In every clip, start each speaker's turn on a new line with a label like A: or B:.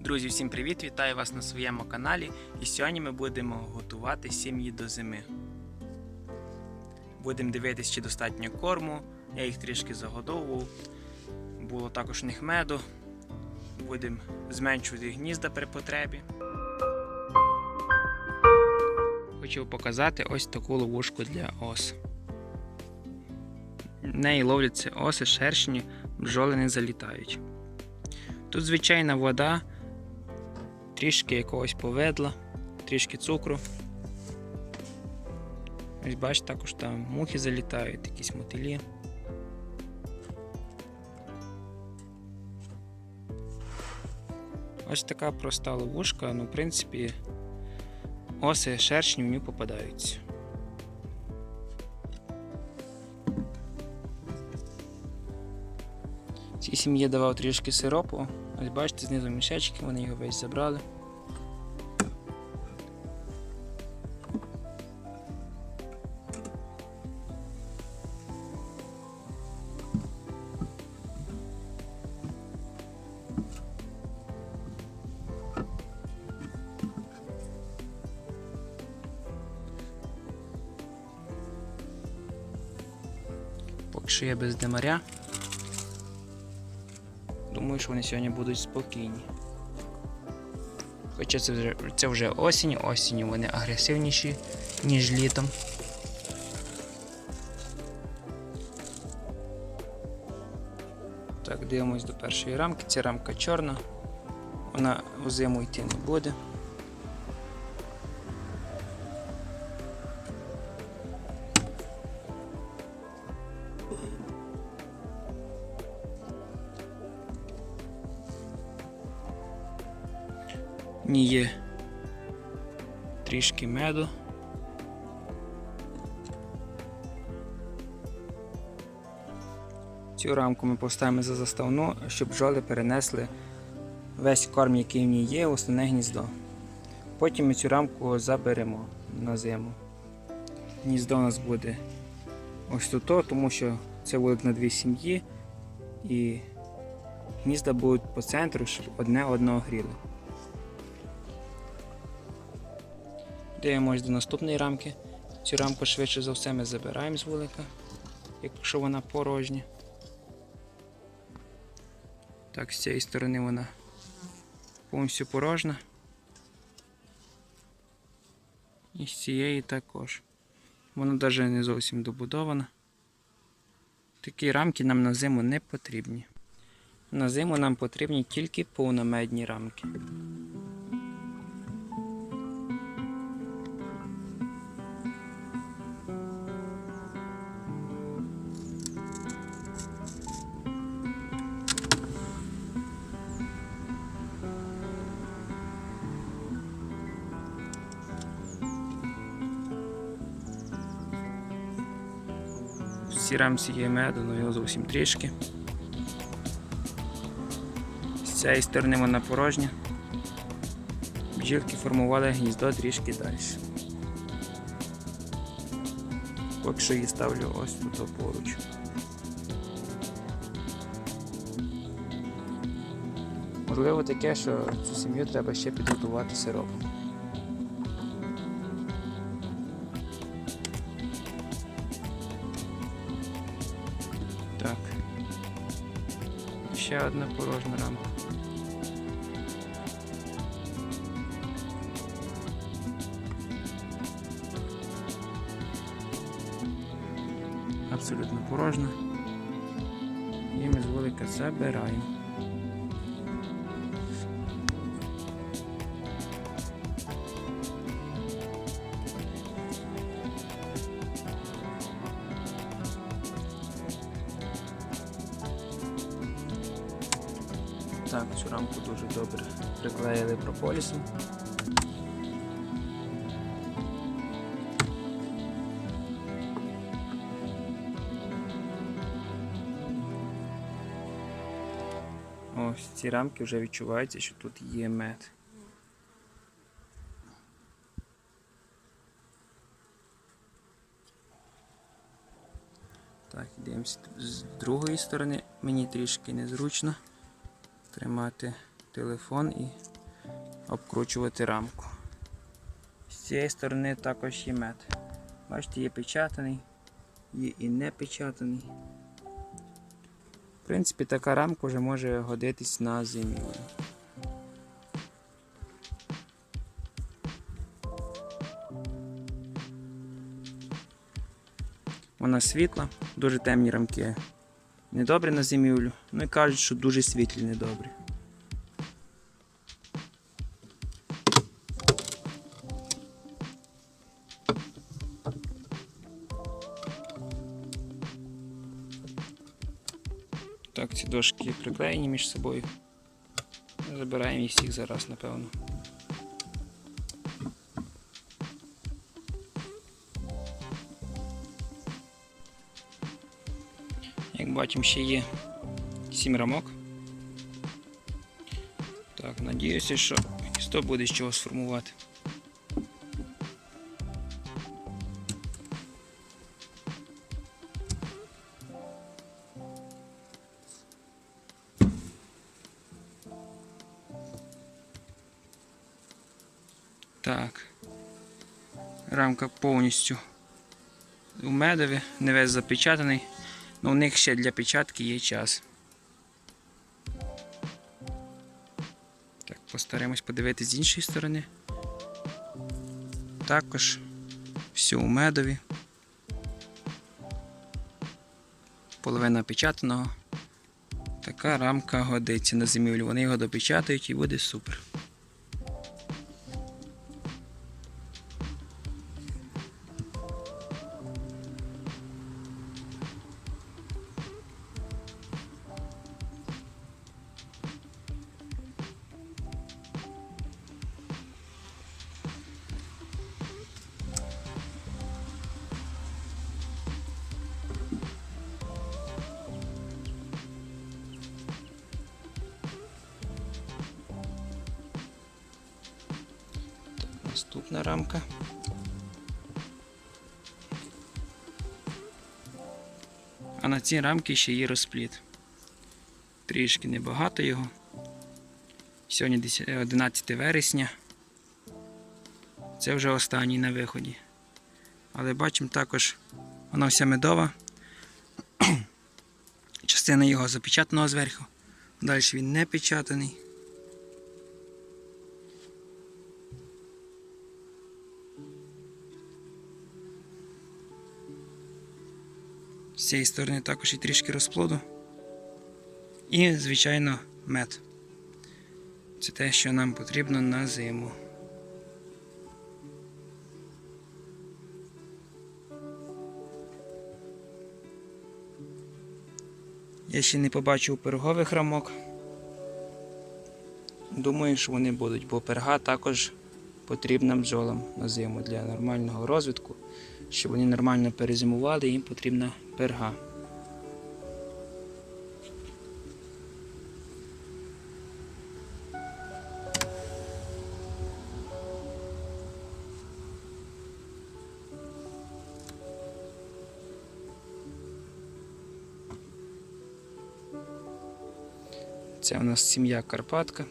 A: Друзі, всім привіт! Вітаю вас на своєму каналі. І сьогодні ми будемо готувати сім'ї до зими. Будемо дивитися, чи достатньо корму. Я їх трішки загодовував. Було також у них меду. Будемо зменшувати гнізда при потребі. Хочу показати ось таку ловушку для ос. В неї ловляться оси, шершні, бджоли не залітають. Тут звичайна вода, трішки якогось повидла, трішки цукру. Ось бачите, також там мухи залітають, якісь мотилі. Ось така проста ловушка, ну, в принципі, оси шершні в нього попадаються. Цій сім'ї давав трішки сиропу. Ось бачите, знизу мішечки, вони його весь забрали. Поки що я без демаря. Думаю, що вони сьогодні будуть спокійні. Хоча це вже, це вже осінь, осінь вони агресивніші, ніж літом. Так, дивимось до першої рамки. Ця рамка чорна, вона в зиму йти не буде. Ній є трішки меду. Цю рамку ми поставимо за заставну, щоб бджоли перенесли весь корм, який в ній є, в основне гніздо. Потім ми цю рамку заберемо на зиму. Гніздо у нас буде ось тут, тому що це буде на дві сім'ї і гнізда будуть по центру, щоб одне одного гріли. Дивимось до наступної рамки. Цю рамку швидше за все ми забираємо з вулика, якщо вона порожня. Так, з цієї сторони вона повністю порожна. І з цієї також. Вона навіть не зовсім добудована. Такі рамки нам на зиму не потрібні. На зиму нам потрібні тільки повномедні рамки. Цій рамці є меду, але його зовсім трішки. З цієї сторони вона порожня. Бджілки формували гніздо трішки далі. Поки що її ставлю ось тут поруч. Можливо таке, що цю сім'ю треба ще підготувати сиропом. Одна порожня рамка. Абсолютно порожня. І ми з вулика забираємо. Прополісом. Ось ці рамки вже відчуваються, що тут є мед. Так, дивимося з другої сторони. Мені трішки незручно тримати телефон і обкручувати рамку. З цієї сторони також є мед. Бачите, є печатаний, є і не печатаний. В принципі, така рамка вже може годитись на зимівлю. Вона світла, дуже темні рамки. Недобрі на зимівлю. Ну і кажуть, що дуже світлі недобрі. Так, ці дошки приклеєні між собою. Забираємо їх всіх зараз, напевно. Як бачимо, ще є 7 рамок. Так, надіюся, що і 100 буде з чого сформувати. Рамка повністю у медові, не весь запечатаний. Ну, у них ще для печатки є час. Так, постараємось подивитися з іншої сторони. Також все у медові. Половина печатаного. Така рамка годиться на зимівлю. Вони його допечатають і буде супер. Наступна рамка. А на цій рамці ще є розпліт. Трішки небагато його. Сьогодні 11 вересня. Це вже останній на виході. Але бачимо також, вона вся медова. Частина його запечатаного зверху. Далі він не печатаний. З цієї сторони також і трішки розплоду. І, звичайно, мед. Це те, що нам потрібно на зиму. Я ще не побачив пирогових рамок. Думаю, що вони будуть, бо перга також потрібна бджолам на зиму для нормального розвитку. Щоб вони нормально перезимували, їм потрібна перга. Це у нас сім'я Карпатка.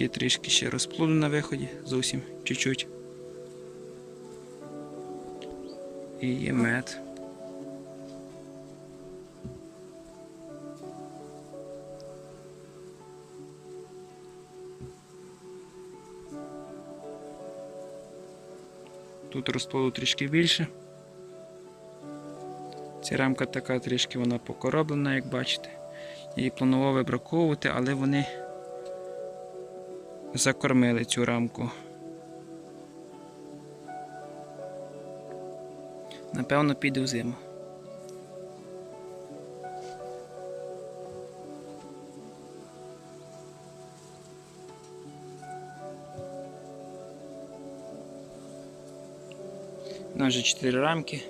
A: Є трішки ще розплоду на виході, зовсім чуть-чуть. І є мед. Тут розплоду трішки більше. Ця рамка така трішки вона покороблена, як бачите. Її планував вибраковувати, але вони закормили цю рамку. Напевно, піде в зиму. Вже 4 рамки.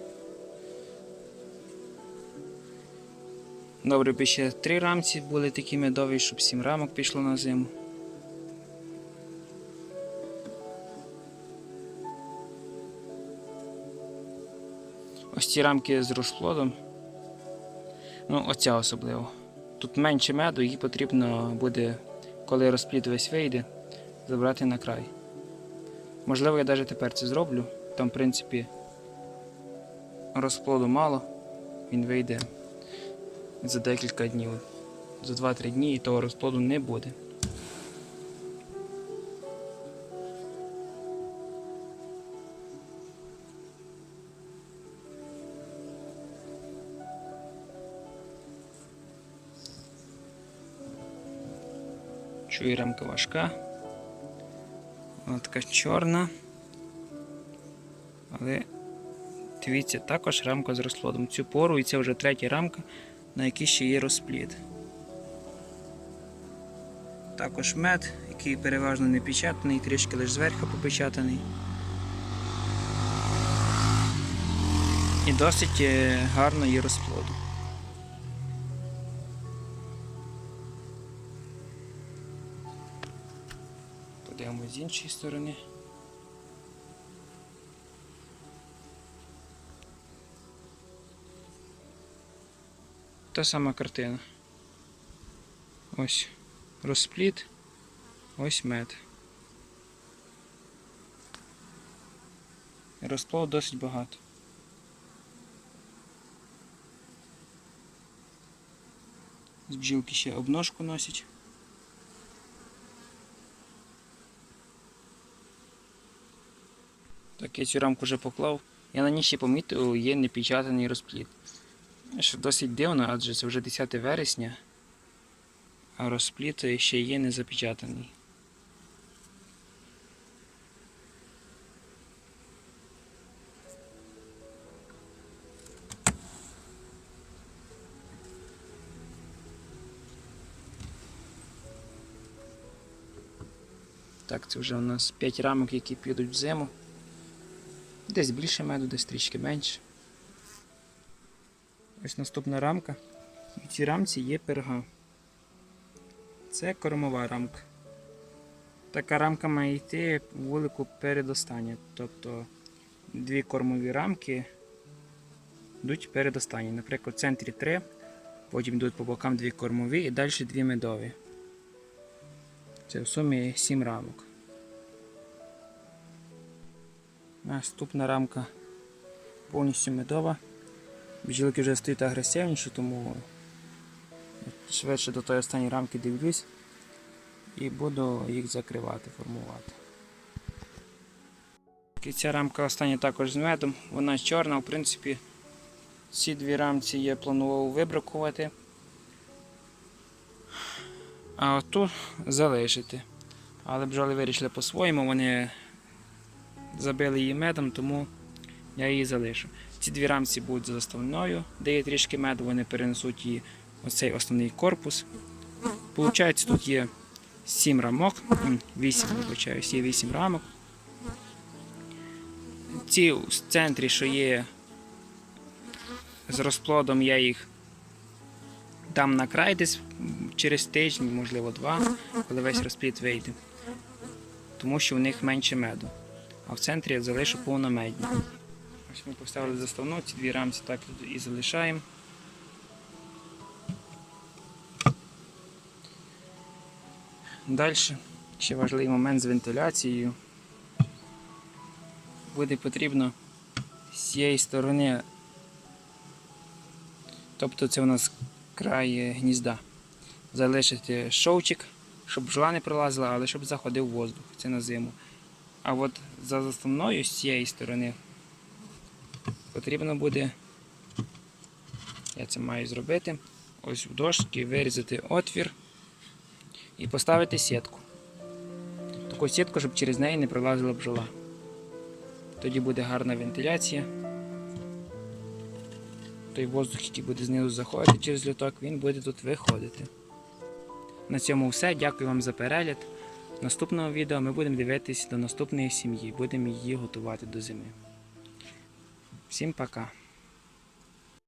A: Добре, би ще 3 рамці були такі медові, щоб 7 рамок пішло на зиму. Ці рамки з розплодом. Ну, оця особливо. Тут менше меду, її потрібно буде, коли розплід весь вийде, забрати на край. Можливо, я навіть тепер це зроблю. Там, в принципі, розплоду мало, він вийде за декілька днів. За 2-3 дні і того розплоду не буде. Чую, рамка важка. Вона така чорна. Але дивіться, також рамка з розплодом. Цю пору і це вже третя рамка, на якій ще є розплід. Також мед, який переважно не печатаний, трішки лише зверху попечатаний. І досить е, гарно є розплоду. Подивимось з іншої сторони. Та сама картина. Ось розпліт, ось мед. Розплод досить багато. З бджілки ще обножку носять. Так, я цю рамку вже поклав. Я на ній ще помітив, є непечатаний розплід. Що досить дивно, адже це вже 10 вересня, а розплід ще є не запечатаний. Так, це вже у нас 5 рамок, які підуть в зиму. Десь більше меду, десь трішки менше. Ось наступна рамка. В цій рамці є перга. Це кормова рамка. Така рамка має йти в вулику передостання. Тобто дві кормові рамки йдуть передостанні. Наприклад, в центрі три, потім йдуть по бокам дві кормові і далі дві медові. Це в сумі 7 рамок. Наступна рамка повністю медова. Бджілки вже стають агресивніші, тому швидше до тої останньої рамки дивлюсь і буду їх закривати, формувати. Ця рамка остання також з медом, вона чорна, в принципі, ці дві рамці я планував вибракувати, а оту залишити. Але бджоли вирішили по-своєму, вони забили її медом, тому я її залишу. Ці дві рамці будуть за заставною, де є трішки меду, вони перенесуть її в цей основний корпус. Получається, тут є 7 рамок, 8, вибачаюсь, є 8 рамок. Ці в центрі, що є з розплодом, я їх дам на край десь через тиждень, можливо, два, коли весь розплід вийде. Тому що в них менше меду. А в центрі я залишу повномедні. Ось ми поставили заставну, ці дві рамці так і залишаємо. Далі ще важливий момент з вентиляцією. Буде потрібно з цієї сторони, тобто це у нас край гнізда, залишити шовчик, щоб бджола не пролазила, але щоб заходив воздух, це на зиму. А от за заставною з цієї сторони потрібно буде, я це маю зробити, ось в дошки вирізати отвір і поставити сітку. Таку сітку, щоб через неї не пролазила бджола. Тоді буде гарна вентиляція. Той воздух, який буде знизу заходити через люток, він буде тут виходити. На цьому все. Дякую вам за перегляд. Наступного відео ми будемо дивитися до наступної сім'ї, будемо її готувати до зими. Всім пока!